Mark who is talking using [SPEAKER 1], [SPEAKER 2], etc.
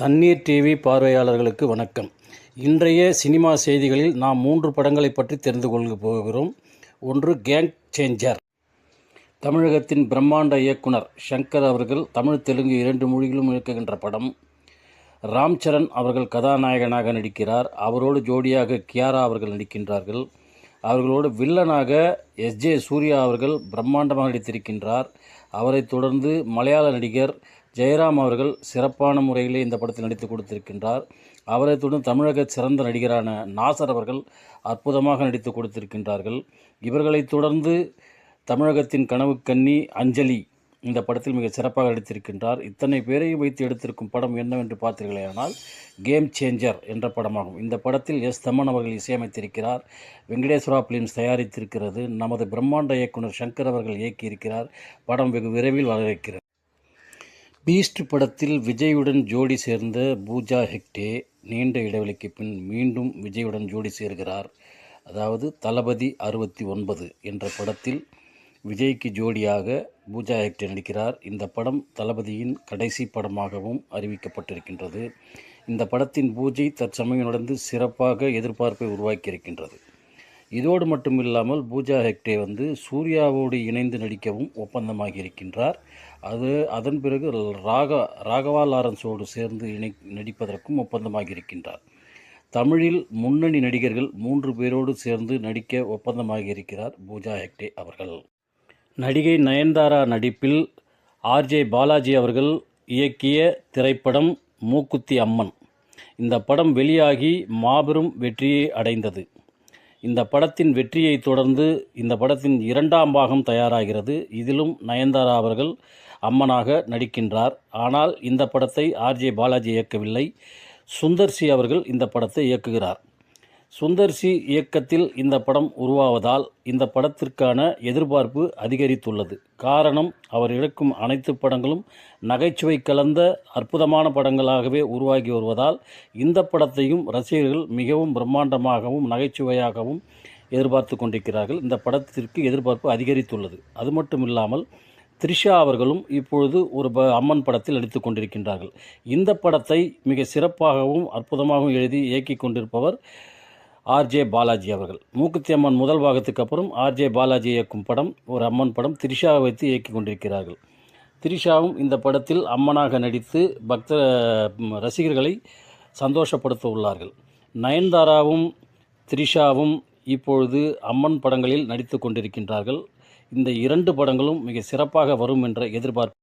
[SPEAKER 1] தண்ணீர் டிவி பார்வையாளர்களுக்கு வணக்கம். இன்றைய சினிமா செய்திகளில் நாம் மூன்று படங்களை பற்றி தெரிந்து கொள்ள போகிறோம். ஒன்று கேங் சேஞ்சர் தமிழகத்தின் பிரம்மாண்ட இயக்குனர் ஷங்கர் அவர்கள் தமிழ் தெலுங்கு இரண்டு மொழிகளும் இயக்குகின்ற படம். ராம் சரண் அவர்கள் கதாநாயகனாக நடிக்கிறார். அவரோடு ஜோடியாக கியாரா அவர்கள் நடிக்கின்றார்கள். அவர்களோடு வில்லனாக எஸ் ஜே சூர்யா அவர்கள் பிரம்மாண்டமாக நடித்திருக்கின்றார். அவரைத் தொடர்ந்து மலையாள நடிகர் ஜெயராம் அவர்கள் சிறப்பான முறையிலே இந்த படத்தில் நடித்து கொடுத்திருக்கின்றார். அவரை தொடர்ந்து தமிழக சிறந்த நடிகரான நாசர் அவர்கள் அற்புதமாக நடித்து கொடுத்திருக்கின்றார்கள். இவர்களைத் தொடர்ந்து தமிழகத்தின் கனவு கன்னி அஞ்சலி இந்த படத்தில் மிக சிறப்பாக நடித்திருக்கின்றார். இத்தனை பேரையும் வைத்து எடுத்திருக்கும் படம் என்னவென்று பார்த்தீர்களேயானால் கேம் சேஞ்சர் என்ற படமாகும். இந்த படத்தில் எஸ் தமன் அவர்கள் இசையமைத்திருக்கிறார். வெங்கடேஸ்வரா பிலிம்ஸ் தயாரித்திருக்கிறது. நமது பிரம்மாண்ட இயக்குனர் சங்கர் அவர்கள் இயக்கியிருக்கிறார். படம் வெகு விரைவில் வர இருக்கிறது பீஸ்ட் படத்தில் விஜயுடன் ஜோடி சேர்ந்த பூஜா ஹெக்டே நீண்ட இடைவெளிக்கு பின் மீண்டும் விஜயுடன் ஜோடி சேர்கிறார். அதாவது தளபதி அறுபத்தி ஒன்பது என்ற படத்தில் விஜய்க்கு ஜோடியாக பூஜா ஹெக்டே நடிக்கிறார். இந்த படம் தளபதியின் கடைசி படமாகவும் அறிவிக்கப்பட்டிருக்கின்றது. இந்த படத்தின் பூஜை தற்சமயம் நடந்து சிறப்பாக எதிர்பார்ப்பை உருவாக்கியிருக்கின்றது. இதோடு மட்டும் இல்லாமல் பூஜா ஹெக்டே வந்து சூர்யாவோடு இணைந்து நடிக்கவும் ஒப்பந்தமாகி இருக்கின்றார் அது அதன் பிறகு ராகா ராகவா லாரன்ஸோடு சேர்ந்து இணை நடிப்பதற்கும் ஒப்பந்தமாகி இருக்கின்றார் தமிழில் முன்னணி நடிகர்கள் மூன்று பேரோடு சேர்ந்து நடிக்க ஒப்பந்தமாகி இருக்கிறார் பூஜா ஹெக்டே அவர்கள். நடிகை நயன்தாரா நடிப்பில் ஆர்ஜே பாலாஜி அவர்கள் இயக்கிய திரைப்படம் மூக்குத்தி அம்மன். இந்த படம் வெளியாகி மாபெரும் வெற்றியை அடைந்தது. இந்த படத்தின் வெற்றியை தொடர்ந்து இந்த படத்தின் இரண்டாம் பாகம் தயாராகிறது. இதிலும் நயன்தாரா அவர்கள் அம்மனாக நடிக்கின்றார். ஆனால் இந்த படத்தை ஆர்ஜே பாலாஜி இயக்கவில்லை. சுந்தர்சி அவர்கள் இந்த படத்தை இயக்குகிறார். சுந்தர்சி இயக்கத்தில் இந்த படம் உருவாவதால் இந்த படத்திற்கான எதிர்பார்ப்பு அதிகரித்துள்ளது. காரணம் அவர் இழக்கும் அனைத்து படங்களும் நகைச்சுவை கலந்த அற்புதமான படங்களாகவே உருவாகி வருவதால் இந்த படத்தையும் ரசிகர்கள் மிகவும் பிரம்மாண்டமாகவும் நகைச்சுவையாகவும் எதிர்பார்த்து கொண்டிருக்கிறார்கள். இந்த படத்திற்கு எதிர்பார்ப்பு அதிகரித்துள்ளது. அது மட்டும் இல்லாமல் த்ரிஷா அவர்களும் இப்பொழுது ஒரு ப அம்மன் படத்தில் நடித்து கொண்டிருக்கின்றார்கள். இந்த படத்தை மிக சிறப்பாகவும் அற்புதமாகவும் எழுதி இயக்கி கொண்டிருப்பவர் ஆர்ஜே பாலாஜி அவர்கள். மூக்குத்தி அம்மன் முதல் பாகத்துக்கு அப்புறம் ஆர்ஜே பாலாஜி இயக்கும் படம் ஒரு அம்மன் படம் திரிஷாவை வைத்து இயக்கி கொண்டிருக்கிறார்கள். திரிஷாவும் இந்த படத்தில் அம்மனாக நடித்து பக்த ரசிகர்களை சந்தோஷப்படுத்த உள்ளார்கள். நயன்தாராவும் த்ரிஷாவும் இப்பொழுது அம்மன் படங்களில் நடித்து கொண்டிருக்கின்றார்கள். இந்த இரண்டு படங்களும் மிக சிறப்பாக வரும் என்ற எதிர்பார்ப்பு